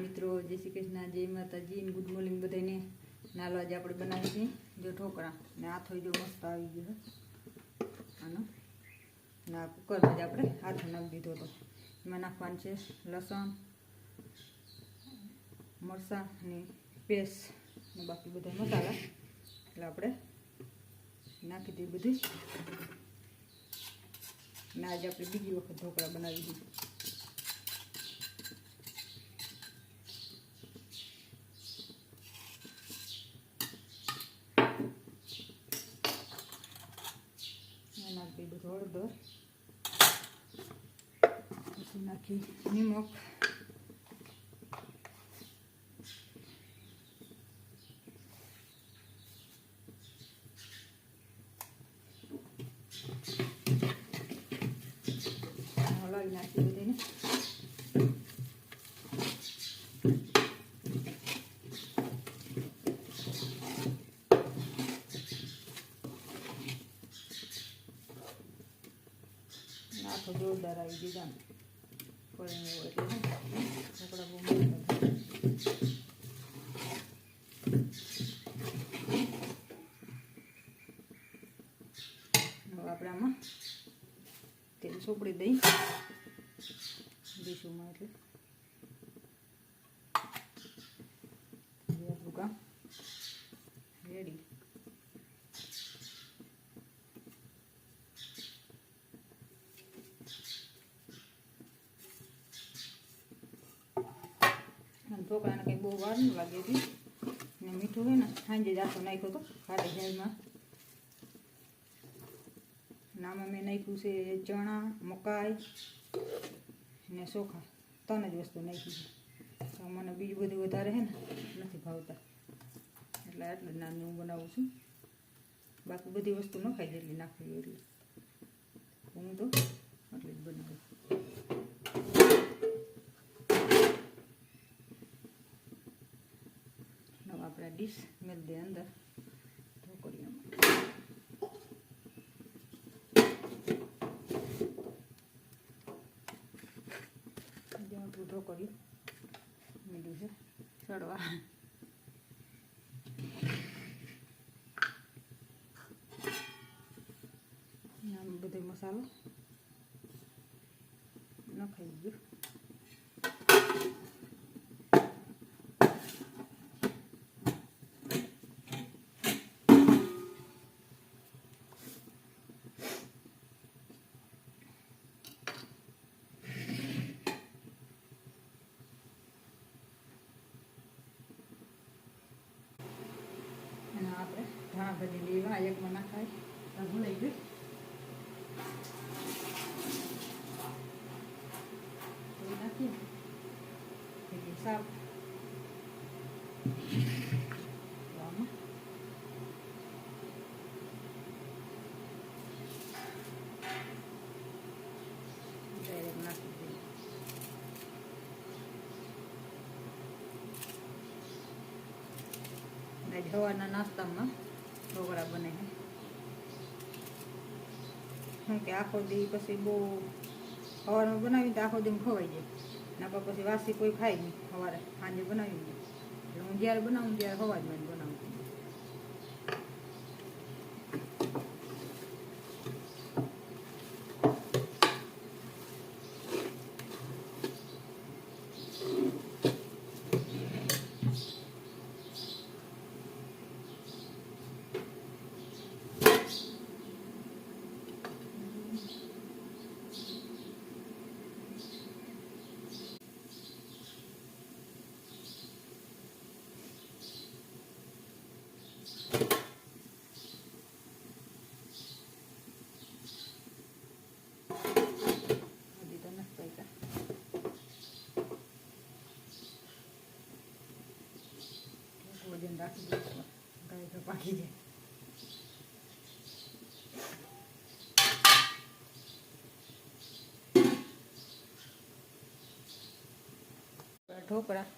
મિત્રો, જય શ્રી કૃષ્ણ, જય માતાજી ગુડ મોર્નિંગ બધાને નાલો આજે આપણે બનાવી છીએ જો ઢોકળા. ને હાથો જો મસ્ત આવી ગયો આનો. ના કુકરમાં જ આપણે હાથો નાખી દીધો હતો. એમાં નાખવાનું છે લસણ, મરચાં અને પેસ્ટ ને બાકી બધા મસાલા. એટલે આપણે નાખી દઈએ બધું. ને આજે આપણે બીજી વખત ઢોકળા બનાવી દીધું મેં નાખી દીધું હળદર પછી નાખી નિમક. હલાવી નાખી બધીને. નાખો જોરદાર આવી દીધા પણ ઢોકળા બહુ આપણે આમાં તેલ સોપડી દઈ. ડીશુમાં એટલે હવે આપણું કામ રેડી અને ઢોકળાને કંઈ બહુ વાર ન લાગે હતી. ને મીઠું હોય ને, સાંજે જ આખો નાખ્યો હતો, ખાલી હેલમાં નામાં મેં નાખ્યું છે ચણા, મકાઈ ને ચોખા, ત્રણ જ વસ્તુ નાખી છે. તો મને બીજું બધું વધારે છે ને, નથી ભાવતા. એટલે આટલું નાની હું બનાવું છું. બાકી બધી વસ્તુ ન ખાઈ જેટલી નાખવી એટલી. હું તો એટલે જ બનાવું. હવે આપણે ડીશ મેળ દે અંદર ઢોકળીઓમાં જેવું ઢોકળ્યું મીઠું છે ચડવા આમ બધો મસાલો નખાઈ ગયો અને આપણે બધી લેવા એકમાં નાખાય. ભૂલાઈ ગયું. નાખીએ. સાફ આજ નાસ્તામાં. ઢોકળા બને છે. શું કે આખો દી પછી બહુ સવારમાં બનાવી તો આખો દી ખવાઈ જાય. નાકા પછી વાસી કોઈ ખાય નહીં સવારે સાંજે બનાવી દે એટલે હું જ્યારે બનાવું ત્યારે સવાર જ બનાવું હજી તો નથી પૈસા વજન જાય તો પાકી જાય ઢોકળા.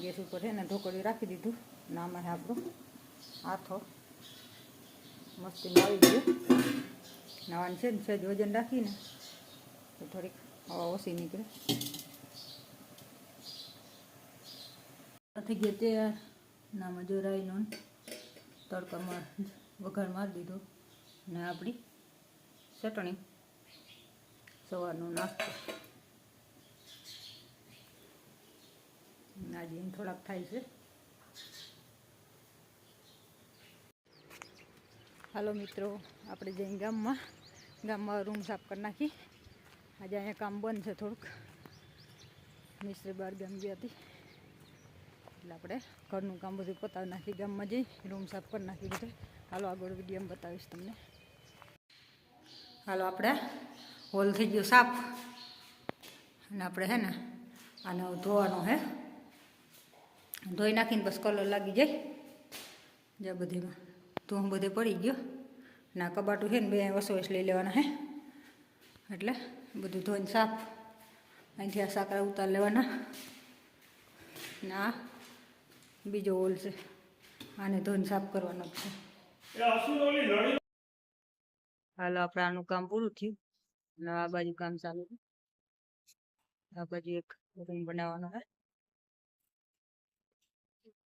ગેસ ઉપર છે ને ઢોકળી રાખી દીધું. નામાં આપણું હાથો મસ્તી આવી ગયું. નાવાનું છે ને સહેજ વજન રાખીને તો થોડીક હવા ઓછી નીકળે. થઈ ગયા નામાં જોરાઈનો તડકામાં વઘાર મારી દીધો. ને આપણી ચટણી. સવારનો નાસ્તો. આજે થોડાક થાય છે. હાલો મિત્રો, આપણે જઈને ગામમાં. ગામમાં રૂમ સાફ કરી નાખી. આજે અહીંયા કામ બંધ છે થોડુંક. મિસ્ત્રી બાર ગામ ગયા હતી. એટલે આપણે ઘરનું કામ બધું પતાવી નાખી, ગામમાં જઈ રૂમ સાફ કરી નાખી બધું. હાલો આગળ વીડિયો બતાવીશ તમને. હાલો આપણે હોલ થઈ ગયો સાફ. અને આપણે હે ને આને ધોવાનો હે. ધોઈ નાખીને બસ કલર લાગી જાય. જ્યાં બધીમાં. ધૂમ બધે પડી ગયો. ના કબાટું છે ને બે વસવસ લઈ લેવાના હે. એટલે બધું ધોઈને સાફ. અહીંથી આ સાકરા ઉતાર લેવાના. ના બીજો હોલ છે. આને ધોન સાફ કરવાનો છે. હાલો આપણે આનું કામ પૂરું થયું. અને આ બાજુ કામ ચાલુ છે. આ બાજુ એક રૂમ બનાવવાનો છે.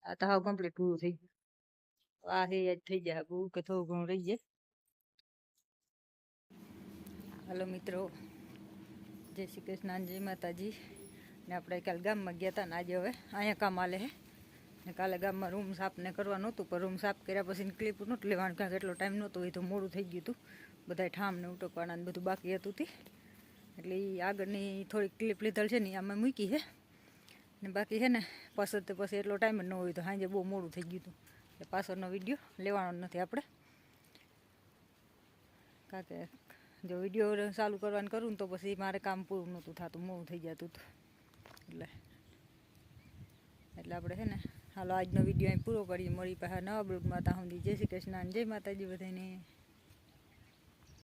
આ તો હાવ કમ્પ્લીટ પૂરું થઈ ગયું. આ હે થઈ જાય. બહુ કે થોડું ઘણું રહી જાય. હાલો મિત્રો, જય શ્રી કૃષ્ણ, જય માતાજી. ને આપણે કાલ ગામમાં ગયા હતા ને આજે હવે અહીંયા કામ આલે હે. ને કાલે ગામમાં રૂમ સાફ ને કરવાનું નહોતું પણ રૂમ સાફ કર્યા પછી ક્લિપ નહોતું લેવાનું કારણ કે એટલો ટાઈમ નહોતો એ તો મોડું થઈ ગયું હતું. બધા ઠામ ને ઉટકવાના ને બધું બાકી હતું તે. એટલે એ આગળની થોડીક ક્લિપ લીધેલ છે ને આમાં મૂકી છે. ને બાકી છે ને પાછળ તો પછી એટલો ટાઈમ જ ન હોય તો સાંજે બહુ મોડું થઈ ગયું હતું. એટલે પાછળનો વીડિયો લેવાનો નથી આપણે. કારણ કે જો વીડિયો ચાલુ કરવાનું કરું તો પછી મારે કામ પૂરું નહોતું થતું, મોડું થઈ જતું હતું. એટલે એટલે આપણે છે ને હાલો, આજનો વીડિયો અહીં પૂરો કરીએ. મળી પાછા નવા બ્લોગમાં ત્યાં સુધી જય શ્રી કૃષ્ણ જય માતાજી બધાને.